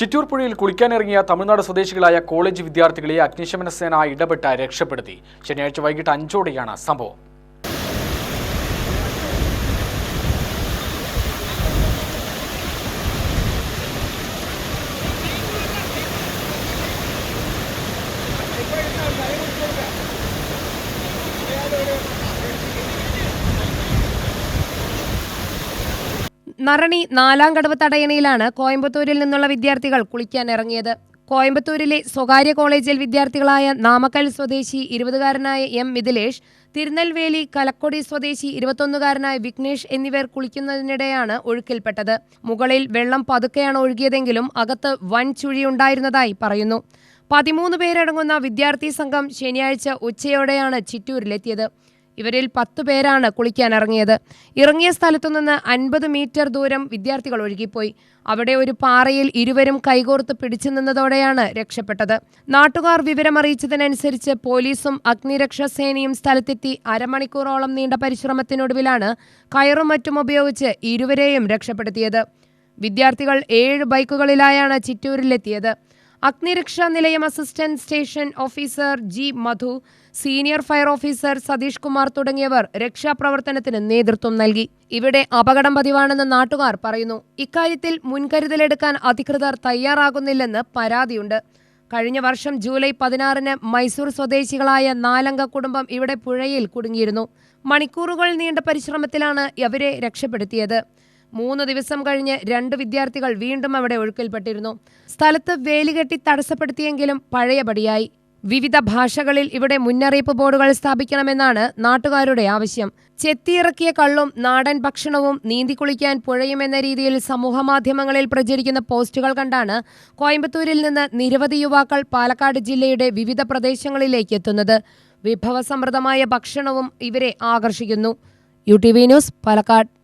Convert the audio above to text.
ചിറ്റൂർ പുഴയിൽ കുളിക്കാനിറങ്ങിയ തമിഴ്നാട് സ്വദേശികളായ കോളേജ് വിദ്യാർത്ഥികളെ അഗ്നിശമന സേന ഇടപെട്ട് രക്ഷപ്പെടുത്തി. ശനിയാഴ്ച വൈകിട്ട് അഞ്ചോടെയാണ് സംഭവം. നറണി നാലാം കടവ് തടയണയിലാണ് കോയമ്പത്തൂരിൽ നിന്നുള്ള വിദ്യാർത്ഥികൾ കുളിക്കാൻ ഇറങ്ങിയത് കോയമ്പത്തൂരിലെ സ്വകാര്യ കോളേജിൽ വിദ്യാർത്ഥികളായ നാമക്കൽ സ്വദേശി ഇരുപതുകാരനായ എം മിഥിലേഷ് തിരുനെൽവേലി കലക്കൊടി സ്വദേശി ഇരുപത്തൊന്നുകാരനായ വിഘ്നേഷ് എന്നിവർ കുളിക്കുന്നതിനിടെയാണ് ഒഴുക്കിൽപ്പെട്ടത്. മുകളിൽ വെള്ളം പതുക്കെയാണ് ഒഴുകിയതെങ്കിലും അകത്ത് വൻ ചുഴിയുണ്ടായിരുന്നതായി പറയുന്നു. പതിമൂന്ന് പേരടങ്ങുന്ന വിദ്യാർത്ഥി സംഘം ശനിയാഴ്ച ഉച്ചയോടെയാണ് ചിറ്റൂരിലെത്തിയത്. ഇവരിൽ പത്തു പേരാണ് കുളിക്കാൻ ഇറങ്ങിയത് ഇറങ്ങിയ സ്ഥലത്തുനിന്ന് അൻപത് മീറ്റർ ദൂരം വിദ്യാർത്ഥികൾ ഒഴുകിപ്പോയി. അവിടെ ഒരു പാറയിൽ ഇരുവരും കൈകോർത്ത് പിടിച്ചു നിന്നതോടെയാണ് രക്ഷപ്പെട്ടത്. നാട്ടുകാർ വിവരമറിയിച്ചതിനനുസരിച്ച് പോലീസും അഗ്നിരക്ഷാ സേനയും സ്ഥലത്തെത്തി അരമണിക്കൂറോളം നീണ്ട പരിശ്രമത്തിനൊടുവിലാണ് കയറും മറ്റും ഉപയോഗിച്ച് ഇരുവരെയും രക്ഷപ്പെടുത്തിയത്. വിദ്യാർത്ഥികൾ ഏഴ് ബൈക്കുകളിലായാണ് ചിറ്റൂരിലെത്തിയത്. അഗ്നിരക്ഷാ നിലയം assistant station officer G Madhu senior fire officer Satheesh Kumar തുടങ്ങിയവർ രക്ഷാപ്രവർത്തനത്തിന് നേതൃത്വം നൽകി. ഇവിടെ അപകടം പതിവാണെന്ന് നാട്ടുകാർ പറയുന്നു. ഇക്കാര്യത്തിൽ മുൻകരുതലെടുക്കാൻ അധികൃതർ തയ്യാറാകുന്നില്ലെന്ന് പരാതിയുണ്ട്. കഴിഞ്ഞ വർഷം ജൂലൈ പതിനാറിന് മൈസൂർ സ്വദേശികളായ നാലംഗ കുടുംബം ഇവിടെ പുഴയിൽ കുടുങ്ങിയിരുന്നു. മണിക്കൂറുകൾ നീണ്ട പരിശ്രമത്തിലാണ് അവരെ രക്ഷപ്പെടുത്തിയത്. മൂന്ന് ദിവസം കഴിഞ്ഞ് രണ്ട് വിദ്യാർത്ഥികൾ വീണ്ടും അവിടെ ഒഴുക്കിൽപ്പെട്ടിരുന്നു. സ്ഥലത്ത് വേലികെട്ടി തടസ്സപ്പെടുത്തിയെങ്കിലും പഴയപടിയായി. വിവിധ ഭാഷകളിൽ ഇവിടെ മുന്നറിയിപ്പ് ബോർഡുകൾ സ്ഥാപിക്കണമെന്നാണ് നാട്ടുകാരുടെ ആവശ്യം. ചെത്തിയിറക്കിയ കള്ളും നാടൻ ഭക്ഷണവും നീന്തിക്കുളിക്കാൻ പുഴയുമെന്ന രീതിയിൽ സമൂഹമാധ്യമങ്ങളിൽ പ്രചരിക്കുന്ന പോസ്റ്റുകൾ കണ്ടാണ് കോയമ്പത്തൂരിൽ നിന്ന് നിരവധി യുവാക്കൾ പാലക്കാട് ജില്ലയുടെ വിവിധ പ്രദേശങ്ങളിലേക്ക് എത്തുന്നത്. വിഭവസമൃദ്ധമായ ഭക്ഷണവും ഇവരെ ആകർഷിക്കുന്നു. U T V news Palakkad.